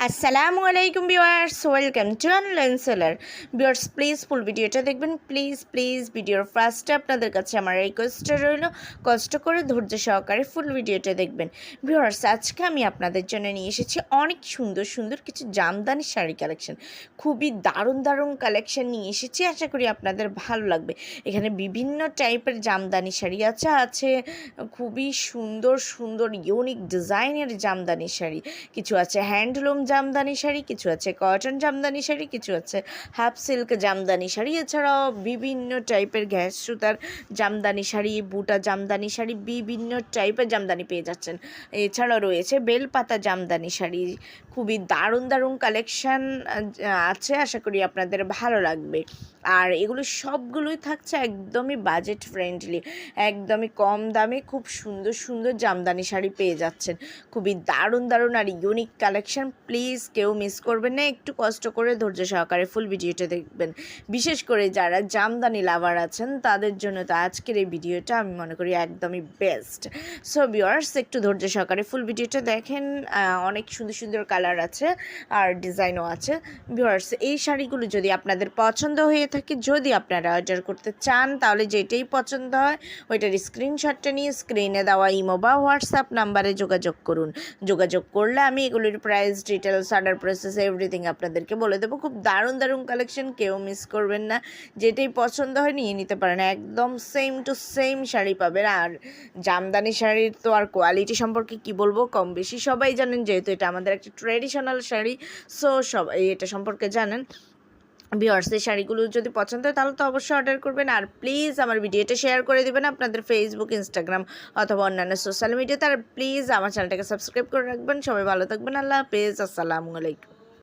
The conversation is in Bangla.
আসসালামু আলাইকুম viewers, welcome to online seller. Viewers please full ভিডিওটা দেখবেন। প্লিজ প্লিজ ভিডিওর ফার্স্টে আপনাদের কাছে আমার রিকোয়েস্টটা রইল, কষ্ট করে ধৈর্য সহকারে ফুল ভিডিওটা দেখবেন। ভিউয়ার্স, আজকে আমি আপনাদের জন্য নিয়ে এসেছি অনেক সুন্দর সুন্দর কিছু জামদানি শাড়ি কালেকশন খুবই দারুণ দারুণ কালেকশন নিয়ে এসেছি, আশা করি আপনাদের ভালো লাগবে। এখানে বিভিন্ন টাইপের জামদানি শাড়ি আছে আছে খুবই সুন্দর সুন্দর ইউনিক ডিজাইনের জামদানি শাড়ি। কিছু আছে হ্যান্ডলুম জামদানি শাড়ি, কিছু আছে কটন জামদানি শাড়ি, কিছু আছে হাফ সিল্ক জামদানি শাড়ি। এছাড়াও বিভিন্ন টাইপের গ্যাস সুতার জামদানি শাড়ি, বুটা জামদানি শাড়ি, বিভিন্ন টাইপের জামদানি পেয়ে যাচ্ছেন। এছাড়াও রয়েছে বেলপাতা জামদানি শাড়ি। খুবই দারুণ দারুণ কালেকশান আছে, আশা করি আপনাদের ভালো লাগবে। আর এগুলো সবগুলোই থাকছে একদমই বাজেট ফ্রেন্ডলি একদমই কম দামে খুব সুন্দর সুন্দর জামদানি শাড়ি পেয়ে যাচ্ছেন। খুবই দারুণ দারুণ আর ইউনিক কালেকশন প্লিজ কেউ মিস করবেন না, একটু কষ্ট করে ধৈর্য সহকারে ফুল ভিডিওটা দেখবেন। বিশেষ করে যারা জামদানি লাভার আছেন, তাদের জন্য তো আজকের এই ভিডিওটা আমি মনে করি একদমই বেস্ট সো ভিওয়ার্স একটু ধৈর্য সহকারে ফুল ভিডিওটা দেখেন অনেক সুন্দর সুন্দর কালার আছে আর ডিজাইনও আছে। ভিওয়ার্স এই শাড়িগুলো যদি আপনাদের পছন্দ হয়ে থাকে, যদি আপনারা অর্ডার করতে চান, তাহলে যেটাই পছন্দ হয়, ওইটার স্ক্রিনশটটা নিয়ে স্ক্রিনে দেওয়া ইমো বা হোয়াটসঅ্যাপ নাম্বারে যোগাযোগ করুন। যোগাযোগ করলে আমি এগুলির price details order process everything আপনাদেরকে বলে দেবো। খুব দারুণ দারুণ কালেকশন কেউ মিস করবেন না। যেটাই পছন্দ হয় নিয়ে নিতে পারেন। একদম সেম টু সেম শাড়ি পাবেন। আর জামদানি শাড়ির তো আর কোয়ালিটি সম্পর্কে কি বলব? কম বেশি সবাই জানেন, যেহেতু এটা আমাদের একটা ট্রেডিশনাল শাড়ি সো সবাই এটা সম্পর্কে জানেন। ভিওয়ার্স এই শাড়িগুলো যদি পছন্দ হয়, তাহলে তো অবশ্যই অর্ডার করবেন। আর প্লিজ আমার ভিডিওটা শেয়ার করে দেবেন আপনাদের ফেসবুক ইনস্টাগ্রাম অথবা অন্যান্য সোশ্যাল মিডিয়াতে আর প্লিজ আমার চ্যানেলটাকে সাবস্ক্রাইব করে রাখবেন। সবাই ভালো থাকবেন। আল্লাহ হাফেজ। আসসালামু আলাইকুম।